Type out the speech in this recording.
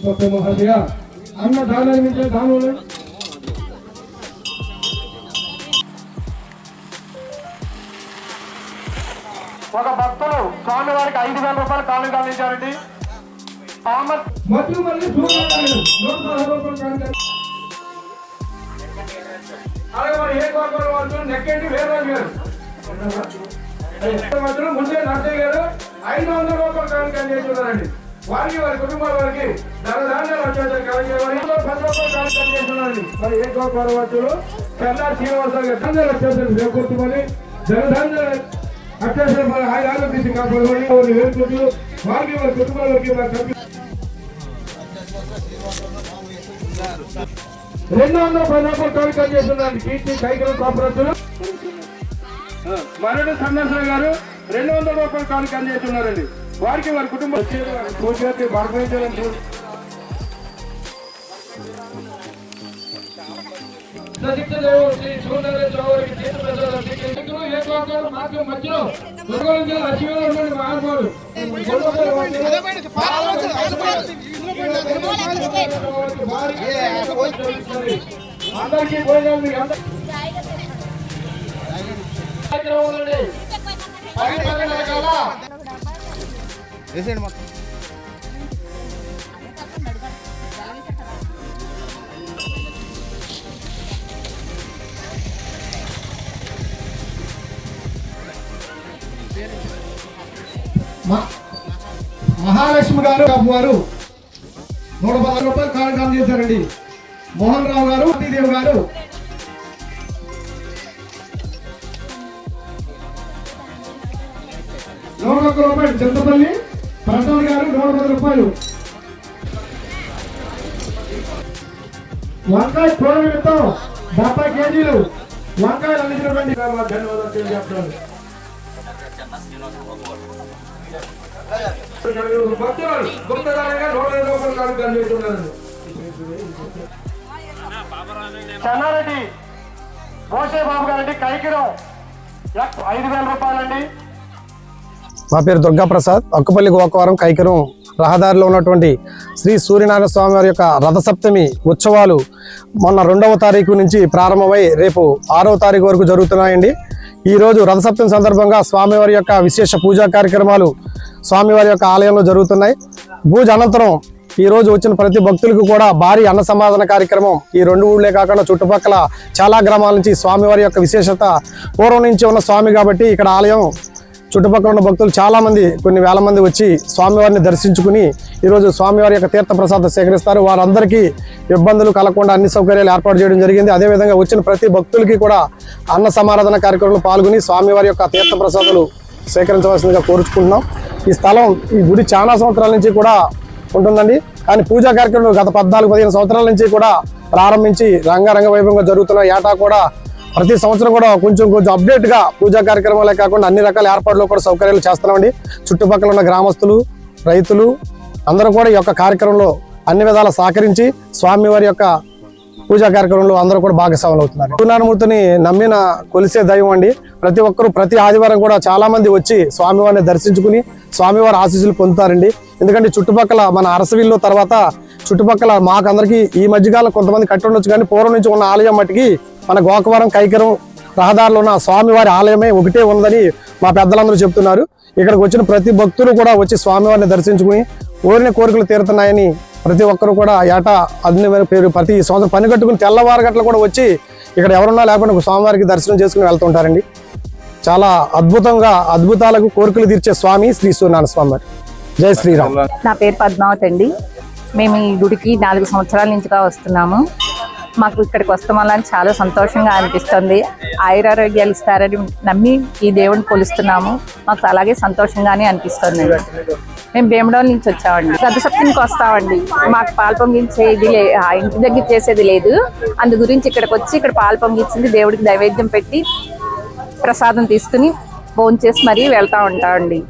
స్వప్న మహోదయ అన్న దానాన్ని మించిన. ఒక భక్తులు స్వామి వారికి ఐదు వేల రూపాయలు కానుక అందించారండి థామస్ మరియు మళ్ళీ. అలాగే మరి ఏ గోపాల వాళ్ళు నెక్కండి వేరే గారు మధ్యలో ముందే నర్సయ్య గారు ఐదు వందల రూపాయలు కానుక అందిస్తున్నారండి వారికి వారి కుటుంబాల వారికి ధనధాన్యాలు వచ్చేసారు కాబట్టి వారి మరి ఏ గోపాల కన్నా శ్రీనివాసరావు గారు ధనధాన్యాలు అత్యవసర మన ఆయన ఆరోగ్యం వారిని వేడుకుంటూ వారికి వారి వారి రెండు వందల పది రూపాయలు కానుక కీర్తి కైకల కాపురస్తులు మరణ సందర్శన గారు రెండు వందల రూపాయలు కానుక చేస్తున్నారండి. వారికి వారి కుటుంబం ఉండండి మహానుభావుడు అందరికీ భోజనాలు మీకు అందరికీ కార్యక్రమాలండి. పది పది రకాల వేసేయండి మొత్తం. మహాలక్ష్మి గారు వారు నూట పదహారు రూపాయలు కార్యక్రమం చేశారండి. మోహన్ రావు గారు సతీదేవి గారు. నూట ఒక్క రూపాయలు చింతపల్లి ప్రసాద్ గారు నూట పది రూపాయలు. వంకాయ కూర నిమిత్తం డెబ్బై కేజీలు. వంకాయలు అందించినటువంటి ధన్యవాదాలు తెలియజేస్తున్నాను భక్తులు గుప్తదానంగా నూట ఇరవై రూపాయలు కానుక అందిస్తున్నారు చెన్నారెడ్డి మోసే బాబు గారండి కైకిరం ఐదు వేల రూపాయలండి. మా పేరు దుర్గా ప్రసాద్ అక్కుపల్లి గోకవరం కైకరం రహదారిలో ఉన్నటువంటి శ్రీ సూర్యనారాయణ స్వామి వారి యొక్క రథసప్తమి ఉత్సవాలు మొన్న రెండవ తారీఖు నుంచి ప్రారంభమై రేపు ఆరవ తారీఖు వరకు జరుగుతున్నాయండి. ఈరోజు రథసప్తమి సందర్భంగా స్వామివారి యొక్క విశేష పూజా కార్యక్రమాలు స్వామివారి యొక్క ఆలయంలో జరుగుతున్నాయి. పూజ అనంతరం ఈ రోజు వచ్చిన ప్రతి భక్తులకు కూడా భారీ అన్న సమాధాన కార్యక్రమం ఈ రెండు ఊళ్ళే కాకుండా చుట్టుపక్కల చాలా గ్రామాల నుంచి స్వామివారి యొక్క విశేషత పూర్వం నుంచి ఉన్న స్వామి కాబట్టి ఇక్కడ ఆలయం చుట్టుపక్కల ఉన్న భక్తులు చాలా మంది కొన్ని వేల మంది వచ్చి స్వామివారిని దర్శించుకుని ఈరోజు స్వామివారి యొక్క తీర్థ ప్రసాదం సేకరిస్తారు. వారందరికీ ఇబ్బందులు కలగకుండా అన్ని సౌకర్యాలు ఏర్పాటు చేయడం జరిగింది. అదేవిధంగా వచ్చిన ప్రతి భక్తులకి కూడా అన్న సమారాధన కార్యక్రమంలో పాల్గొని స్వామివారి యొక్క తీర్థ ప్రసాదాలు సేకరించవలసిందిగా కోరుచుకుంటున్నాం. ఈ స్థలం ఈ గుడి చాలా సంవత్సరాల నుంచి కూడా ఉంటుందండి. కానీ పూజా కార్యక్రమాలు గత పద్నాలుగు పదిహేను సంవత్సరాల నుంచి కూడా ప్రారంభించి రంగారంగ వైభవంగా జరుగుతున్న ఏటా కూడా ప్రతి సంవత్సరం కూడా కొంచెం కొంచెం అప్డేట్గా పూజా కార్యక్రమాలే కాకుండా అన్ని రకాల ఏర్పాట్లు కూడా సౌకర్యాలు చేస్తున్నామండి. చుట్టుపక్కల ఉన్న గ్రామస్తులు రైతులు అందరూ కూడా ఈ యొక్క కార్యక్రమంలో అన్ని విధాల సహకరించి స్వామివారి యొక్క పూజా కార్యక్రమంలో అందరూ కూడా భాగస్వాములు అవుతున్నారు. సూర్యనారాయణమూర్తిని నమ్మిన కొలిసే దైవం అండి. ప్రతి ఒక్కరు ప్రతి ఆదివారం కూడా చాలా మంది వచ్చి స్వామివారిని దర్శించుకుని స్వామివారి ఆశీస్సులు పొందుతారండి. ఎందుకంటే చుట్టుపక్కల మన అరసవిల్లు తర్వాత చుట్టుపక్కల మాకందరికీ ఈ మధ్యకాలం కొంతమంది కట్టి ఉండొచ్చు కానీ పూర్వం నుంచి ఉన్న ఆలయం మట్టికి మన గోకవరం కైకరం రహదారిలో ఉన్న స్వామివారి ఆలయమే ఒకటే ఉందని మా పెద్దలందరూ చెప్తున్నారు. ఇక్కడికి వచ్చిన ప్రతి భక్తులు కూడా వచ్చి స్వామివారిని దర్శించుకుని కోరిన కోరికలు తీరుతున్నాయని ప్రతి ఒక్కరు కూడా ఏటా అన్ని పేరు ప్రతి సంవత్సరం పని కట్టుకుని తెల్లవారు గట్ల కూడా వచ్చి ఇక్కడ ఎవరున్నా లేకుండా స్వామివారికి దర్శనం చేసుకుని వెళ్తుంటారండి. చాలా అద్భుతంగా అద్భుతాలకు కోరికలు తీర్చే స్వామి శ్రీ సూర్యనారాయణ స్వామి జై శ్రీరామ్. నా పేరు పద్మావతి అండి. మేము ఈ గుడికి నాలుగు సంవత్సరాల నుంచిగా వస్తున్నాము. మాకు ఇక్కడికి వస్తాం వల్ల చాలా సంతోషంగా అనిపిస్తుంది. ఆయురారోగ్యాలు ఇస్తారని నమ్మి ఈ దేవుడిని కొలుస్తున్నాము. మాకు అలాగే సంతోషంగానే అనిపిస్తుంది. మేము భీమడోల్ నుంచి వచ్చామండి. గత సప్తమికి వస్తామండి. మాకు పాలు పొంగించేది లే ఇంటి దగ్గర చేసేది లేదు. అందు గురించి ఇక్కడికి వచ్చి ఇక్కడ పాలు పొంగించింది దేవుడికి నైవేద్యం పెట్టి ప్రసాదం తీసుకుని భోంచేసి మరీ వెళ్తా ఉంటామండి.